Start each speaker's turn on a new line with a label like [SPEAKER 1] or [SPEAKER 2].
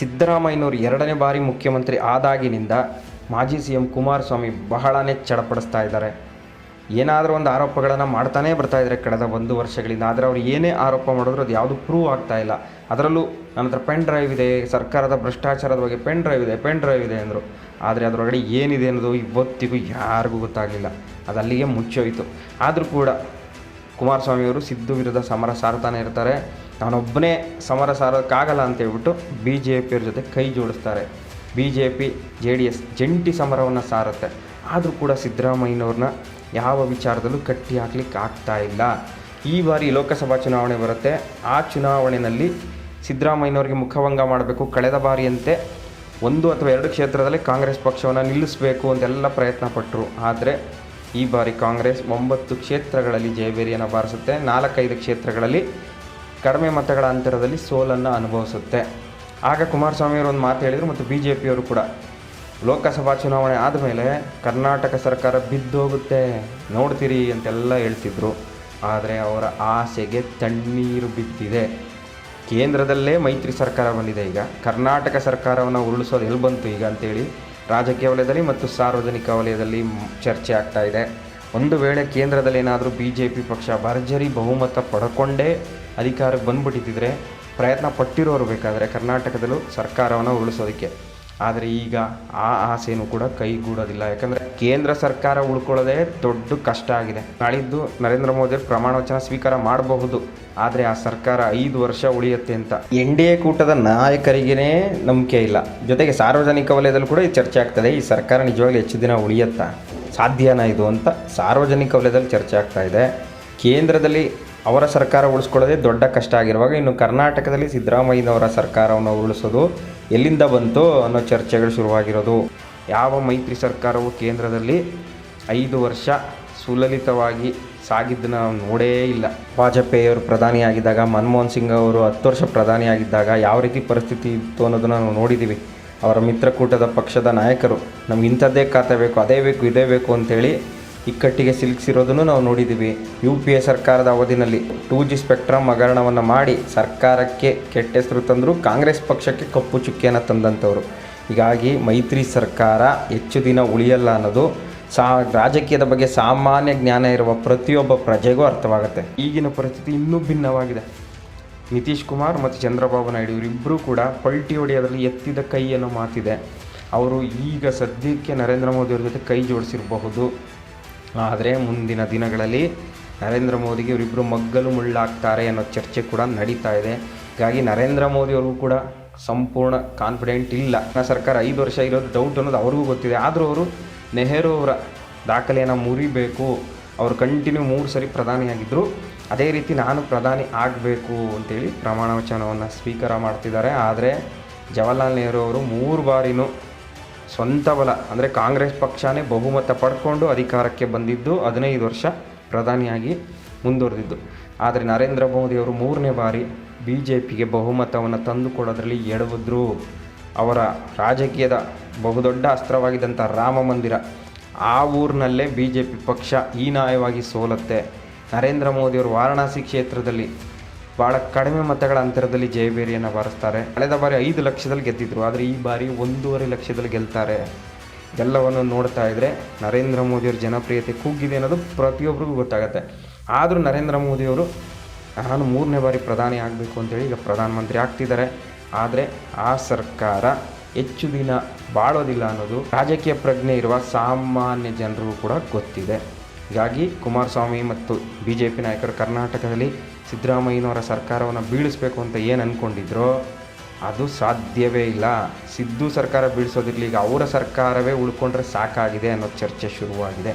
[SPEAKER 1] ಸಿದ್ದರಾಮಯ್ಯನವರು ಎರಡನೇ ಬಾರಿ ಮುಖ್ಯಮಂತ್ರಿ ಆದಾಗಿನಿಂದ ಮಾಜಿ ಸಿ ಎಂ ಕುಮಾರಸ್ವಾಮಿ ಬಹಳನೇ ಚಡಪಡಿಸ್ತಾ ಇದ್ದಾರೆ. ಏನಾದರೂ ಒಂದು ಆರೋಪಗಳನ್ನು ಮಾಡ್ತಾನೇ ಬರ್ತಾ ಇದ್ದಾರೆ ಕಳೆದ ಒಂದು ವರ್ಷಗಳಿಂದ. ಆದರೆ ಅವರು ಏನೇ ಆರೋಪ ಮಾಡಿದ್ರು ಅದು ಯಾವುದು ಪ್ರೂವ್ ಆಗ್ತಾ ಇಲ್ಲ. ಅದರಲ್ಲೂ ನನ್ನ ಹತ್ರ ಪೆನ್ ಡ್ರೈವ್ ಇದೆ, ಸರ್ಕಾರದ ಭ್ರಷ್ಟಾಚಾರದ ಬಗ್ಗೆ ಪೆನ್ ಡ್ರೈವ್ ಇದೆ ಪೆನ್ ಡ್ರೈವ್ ಇದೆ ಅಂದರು. ಆದರೆ ಅದರೊಳಗಡೆ ಏನಿದೆ ಅನ್ನೋದು ಇವತ್ತಿಗೂ ಯಾರಿಗೂ ಗೊತ್ತಾಗಲಿಲ್ಲ. ಅದು ಅಲ್ಲಿಗೆ ಮುಚ್ಚೋಯಿತು. ಆದರೂ ಕೂಡ ಕುಮಾರಸ್ವಾಮಿಯವರು ಸಿದ್ದು ವಿರುದ್ಧ ಸಮರ ಸಾರ್ತಾನೆ ಇರ್ತಾರೆ. ನಾನೊಬ್ಬನೇ ಸಮರ ಸಾರೋಕ್ಕಾಗಲ್ಲ ಅಂತ ಹೇಳ್ಬಿಟ್ಟು ಬಿ ಜೆ ಪಿಯವ್ರ ಜೊತೆ ಕೈ ಜೋಡಿಸ್ತಾರೆ. B J P J D S ಜಂಟಿ ಸಮರವನ್ನು ಸಾರುತ್ತೆ. ಆದರೂ ಕೂಡ ಸಿದ್ದರಾಮಯ್ಯನವ್ರನ್ನ ಯಾವ ವಿಚಾರದಲ್ಲೂ ಕಟ್ಟಿ ಹಾಕ್ಲಿಕ್ಕೆ ಆಗ್ತಾ ಇಲ್ಲ. ಈ ಬಾರಿ ಲೋಕಸಭಾ ಚುನಾವಣೆ ಬರುತ್ತೆ. ಆ ಚುನಾವಣೆಯಲ್ಲಿ ಸಿದ್ದರಾಮಯ್ಯನವ್ರಿಗೆ ಮುಖಭಂಗ ಮಾಡಬೇಕು ಕಳೆದ ಬಾರಿಯಂತೆ ಒಂದು ಅಥವಾ ಎರಡು ಕ್ಷೇತ್ರದಲ್ಲಿ ಕಾಂಗ್ರೆಸ್ ಪಕ್ಷವನ್ನು ನಿಲ್ಲಿಸಬೇಕು ಅಂತೆಲ್ಲ ಪ್ರಯತ್ನ ಪಟ್ಟರು ಆದರೆ ಈ ಬಾರಿ ಕಾಂಗ್ರೆಸ್ ಒಂಬತ್ತು ಕ್ಷೇತ್ರಗಳಲ್ಲಿ ಜಯಭೇರಿಯನ್ನು ಬಾರಿಸುತ್ತೆ. ನಾಲ್ಕೈದು ಕ್ಷೇತ್ರಗಳಲ್ಲಿ ಕಡಿಮೆ ಮತಗಳ ಅಂತರದಲ್ಲಿ ಸೋಲನ್ನು ಅನುಭವಿಸುತ್ತೆ. ಆಗ ಕುಮಾರಸ್ವಾಮಿಯವರು ಒಂದು ಮಾತು ಹೇಳಿದರು ಮತ್ತು ಬಿ ಜೆ ಪಿಯವರು ಕೂಡ. ಲೋಕಸಭಾ ಚುನಾವಣೆ ಆದಮೇಲೆ ಕರ್ನಾಟಕ ಸರ್ಕಾರ ಬಿದ್ದೋಗುತ್ತೆ, ನೋಡ್ತೀರಿ ಅಂತೆಲ್ಲ ಹೇಳ್ತಿದ್ರು. ಆದರೆ ಅವರ ಆಸೆಗೆ ತಣ್ಣೀರು ಬಿದ್ದಿದೆ. ಕೇಂದ್ರದಲ್ಲೇ ಮೈತ್ರಿ ಸರ್ಕಾರ ಬಂದಿದೆ ಈಗ. ಕರ್ನಾಟಕ ಸರ್ಕಾರವನ್ನು ಉರುಳಿಸೋದು ಎಲ್ಲಿ ಬಂತು ಈಗ ಅಂತೇಳಿ ರಾಜಕೀಯ ವಲಯದಲ್ಲಿ ಮತ್ತು ಸಾರ್ವಜನಿಕ ವಲಯದಲ್ಲಿ ಚರ್ಚೆ ಆಗ್ತಾ ಇದೆ. ಒಂದು ವೇಳೆ ಕೇಂದ್ರದಲ್ಲಿ ಏನಾದರೂ ಬಿ ಜೆ ಪಿ ಪಕ್ಷ ಭರ್ಜರಿ ಬಹುಮತ ಪಡ್ಕೊಂಡೇ ಅಧಿಕಾರಕ್ಕೆ ಬಂದ್ಬಿಟ್ಟಿದ್ದರೆ ಪ್ರಯತ್ನ ಪಟ್ಟಿರೋರು ಬೇಕಾದರೆ ಕರ್ನಾಟಕದಲ್ಲೂ ಸರ್ಕಾರವನ್ನು ಉರುಳಿಸೋದಕ್ಕೆ. ಆದರೆ ಈಗ ಆ ಆಸೆಯೂ ಕೂಡ ಕೈಗೂಡೋದಿಲ್ಲ. ಯಾಕಂದರೆ ಕೇಂದ್ರ ಸರ್ಕಾರ ಉಳ್ಕೊಳ್ಳೋದೇ ದೊಡ್ಡ ಕಷ್ಟ ಆಗಿದೆ. ನಾಳಿದ್ದು ನರೇಂದ್ರ ಮೋದಿ ಅವರು ಪ್ರಮಾಣ ವಚನ ಸ್ವೀಕಾರ ಮಾಡಬಹುದು. ಆದರೆ ಆ ಸರ್ಕಾರ ಐದು ವರ್ಷ ಉಳಿಯುತ್ತೆ ಅಂತ. ಎನ್ ಡಿ ಎ ಕೂಟದ ನಾಯಕರಿಗೇ ನಂಬಿಕೆ ಇಲ್ಲ. ಜೊತೆಗೆ ಸಾರ್ವಜನಿಕ ವಲಯದಲ್ಲೂ ಕೂಡ ಈ ಚರ್ಚೆ ಆಗ್ತದೆ. ಈ ಸರ್ಕಾರ ನಿಜವಾಗ್ಲೂ ಹೆಚ್ಚು ದಿನ ಉಳಿಯುತ್ತಾ? ಸಾಧ್ಯನಾ ಇದು ಅಂತ ಸಾರ್ವಜನಿಕ ವಲಯದಲ್ಲಿ ಚರ್ಚೆ ಆಗ್ತಾ ಇದೆ. ಕೇಂದ್ರದಲ್ಲಿ ಅವರ ಸರ್ಕಾರ ಉಳಿಸ್ಕೊಳ್ಳೋದೇ ದೊಡ್ಡ ಕಷ್ಟ ಆಗಿರುವಾಗ ಇನ್ನು ಕರ್ನಾಟಕದಲ್ಲಿ ಸಿದ್ದರಾಮಯ್ಯನವರ ಸರ್ಕಾರವನ್ನು ಉರುಳಿಸೋದು ಎಲ್ಲಿಂದ ಬಂತು ಅನ್ನೋ ಚರ್ಚೆಗಳು ಶುರುವಾಗಿರೋದು. ಯಾವ ಮೈತ್ರಿ ಸರ್ಕಾರವು ಕೇಂದ್ರದಲ್ಲಿ ಐದು ವರ್ಷ ಸುಲಲಿತವಾಗಿ ಸಾಗಿದ್ದನ್ನು ನಾವು ನೋಡೇ ಇಲ್ಲ. ವಾಜಪೇಯಿಯವರು ಪ್ರಧಾನಿಯಾಗಿದ್ದಾಗ, ಮನಮೋಹನ್ ಸಿಂಗ್ ಅವರು ಹತ್ತು ವರ್ಷ ಪ್ರಧಾನಿಯಾಗಿದ್ದಾಗ ಯಾವ ರೀತಿ ಪರಿಸ್ಥಿತಿ ಇತ್ತು ಅನ್ನೋದನ್ನು ನಾವು ನೋಡಿದ್ದೀವಿ ಅವರ ಮಿತ್ರಕೂಟದ ಪಕ್ಷದ ನಾಯಕರು, ನಮ್ಗೆ ಇಂಥದ್ದೇ ಖಾತೆ ಬೇಕು, ಅದೇ ಬೇಕು, ಇದೇ ಬೇಕು ಅಂತೇಳಿ ಇಕ್ಕಟ್ಟಿಗೆ ಸಿಲುಕಿಸಿರೋದನ್ನು ನಾವು ನೋಡಿದ್ದೀವಿ. ಯು ಪಿ ಎ ಸರ್ಕಾರದ ಅವಧಿನಲ್ಲಿ ಟೂ ಜಿ ಸ್ಪೆಕ್ಟ್ರಮ್ ಹಗರಣವನ್ನು ಮಾಡಿ ಸರ್ಕಾರಕ್ಕೆ ಕೆಟ್ಟ ಹೆಸರು ತಂದರೂ ಕಾಂಗ್ರೆಸ್ ಪಕ್ಷಕ್ಕೆ ಕಪ್ಪು ಚುಕ್ಕಿಯನ್ನು ತಂದಂಥವ್ರು. ಹೀಗಾಗಿ ಮೈತ್ರಿ ಸರ್ಕಾರ ಹೆಚ್ಚು ದಿನ ಉಳಿಯಲ್ಲ ಅನ್ನೋದು ಸಾ ರಾಜಕೀಯದ ಬಗ್ಗೆ ಸಾಮಾನ್ಯ ಜ್ಞಾನ ಇರುವ ಪ್ರತಿಯೊಬ್ಬ ಪ್ರಜೆಗೂ ಅರ್ಥವಾಗುತ್ತೆ. ಈಗಿನ ಪರಿಸ್ಥಿತಿ ಇನ್ನೂ ಭಿನ್ನವಾಗಿದೆ. ನಿತೀಶ್ ಕುಮಾರ್ ಮತ್ತು ಚಂದ್ರಬಾಬು ನಾಯ್ಡು ಇವರಿಬ್ಬರೂ ಕೂಡ ಪಲ್ಟಿ ಹೊಡೆಯೋದ್ರಲ್ಲಿ ಎತ್ತಿದ ಕೈ ಮಾತಿದೆ. ಅವರು ಈಗ ಸದ್ಯಕ್ಕೆ ನರೇಂದ್ರ ಮೋದಿಯವ್ರ ಜೊತೆ ಕೈ ಜೋಡಿಸಿರಬಹುದು. ಆದರೆ ಮುಂದಿನ ದಿನಗಳಲ್ಲಿ ನರೇಂದ್ರ ಮೋದಿಗೆ ಇವರಿಬ್ಬರು ಮಗ್ಗಲು ಮುಳ್ಳಾಗ್ತಾರೆ ಅನ್ನೋ ಚರ್ಚೆ ಕೂಡ ನಡೀತಾ ಇದೆ. ಹೀಗಾಗಿ ನರೇಂದ್ರ ಮೋದಿಯವ್ರಿಗೂ ಕೂಡ ಸಂಪೂರ್ಣ ಕಾನ್ಫಿಡೆಂಟ್ ಇಲ್ಲ. ಸರ್ಕಾರ ಐದು ವರ್ಷ ಇರೋದು ಡೌಟ್ ಅನ್ನೋದು ಅವ್ರಿಗೂ ಗೊತ್ತಿದೆ. ಆದರೂ ಅವರು ನೆಹರು ಅವರ ದಾಖಲೆಯನ್ನು ಮುರಿಬೇಕು. ಅವರು ಕಂಟಿನ್ಯೂ ಮೂರು ಸರಿ ಪ್ರಧಾನಿಯಾಗಿದ್ದರು ಅದೇ ರೀತಿ ನಾನು ಪ್ರಧಾನಿ ಆಗಬೇಕು ಅಂತೇಳಿ ಪ್ರಮಾಣ ವಚನವನ್ನು ಸ್ವೀಕಾರ ಮಾಡ್ತಿದ್ದಾರೆ. ಆದರೆ ಜವಾಹರ್ಲಾಲ್ ನೆಹರು ಅವರು ಮೂರು ಬಾರಿನೂ ಸ್ವಂತ ಬಲ, ಅಂದರೆ ಕಾಂಗ್ರೆಸ್ ಪಕ್ಷನೇ ಬಹುಮತ ಪಡ್ಕೊಂಡು ಅಧಿಕಾರಕ್ಕೆ ಬಂದಿದ್ದು ಹದಿನೈದು ವರ್ಷ ಪ್ರಧಾನಿಯಾಗಿ ಮುಂದುವರೆದಿದ್ದು. ಆದರೆ ನರೇಂದ್ರ ಮೋದಿಯವರು ಮೂರನೇ ಬಾರಿ ಬಿ ಜೆ ಪಿಗೆ ಬಹುಮತವನ್ನು ತಂದುಕೊಡೋದ್ರಲ್ಲಿ ಎಡವಿದ್ರು. ಅವರ ರಾಜಕೀಯದ ಬಹುದೊಡ್ಡ ಅಸ್ತ್ರವಾಗಿದ್ದಂಥ ರಾಮ ಮಂದಿರ ಆ ಊರಿನಲ್ಲೇ ಬಿ ಜೆ ಪಿ ಪಕ್ಷ ಹೀನಾಯವಾಗಿ ಸೋಲತ್ತೆ. ನರೇಂದ್ರ ಮೋದಿಯವರು ವಾರಣಾಸಿ ಕ್ಷೇತ್ರದಲ್ಲಿ ಭಾಳ ಕಡಿಮೆ ಮತಗಳ ಅಂತರದಲ್ಲಿ ಜಯಬೇರಿಯನ್ನು ಬಾರಿಸ್ತಾರೆ. ಕಳೆದ ಬಾರಿ ಐದು ಲಕ್ಷದಲ್ಲಿ ಗೆದ್ದಿದ್ರು. ಆದರೆ ಈ ಬಾರಿ ಒಂದೂವರೆ ಲಕ್ಷದಲ್ಲಿ ಗೆಲ್ತಾರೆ. ಎಲ್ಲವನ್ನು ನೋಡ್ತಾ ಇದ್ದರೆ ನರೇಂದ್ರ ಮೋದಿಯವ್ರ ಜನಪ್ರಿಯತೆ ಕುಗ್ಗಿದೆ ಅನ್ನೋದು ಪ್ರತಿಯೊಬ್ಬರಿಗೂ ಗೊತ್ತಾಗುತ್ತೆ. ಆದರೂ ನರೇಂದ್ರ ಮೋದಿಯವರು ನಾನು ಮೂರನೇ ಬಾರಿ ಪ್ರಧಾನಿ ಆಗಬೇಕು ಅಂತೇಳಿ ಈಗ ಪ್ರಧಾನಮಂತ್ರಿ ಆಗ್ತಿದ್ದಾರೆ. ಆದರೆ ಆ ಸರ್ಕಾರ ಹೆಚ್ಚು ದಿನ ಬಾಳೋದಿಲ್ಲ ಅನ್ನೋದು ರಾಜಕೀಯ ಪ್ರಜ್ಞೆ ಇರುವ ಸಾಮಾನ್ಯ ಜನರಿಗೂ ಕೂಡ ಗೊತ್ತಿದೆ. ಹೀಗಾಗಿ ಕುಮಾರಸ್ವಾಮಿ ಮತ್ತು ಬಿ ಜೆ ಪಿ ನಾಯಕರು ಕರ್ನಾಟಕದಲ್ಲಿ ಸಿದ್ದರಾಮಯ್ಯನವರ ಸರ್ಕಾರವನ್ನು ಬೀಳಿಸಬೇಕು ಅಂತ ಏನು ಅಂದ್ಕೊಂಡಿದ್ರೋ ಅದು ಸಾಧ್ಯವೇ ಇಲ್ಲ. ಸಿದ್ದು ಸರ್ಕಾರ ಬೀಳಿಸೋದಿರಲಿ, ಈಗ ಅವರ ಸರ್ಕಾರವೇ ಉಳ್ಕೊಂಡ್ರೆ ಸಾಕಾಗಿದೆ ಅನ್ನೋ ಚರ್ಚೆ ಶುರುವಾಗಿದೆ.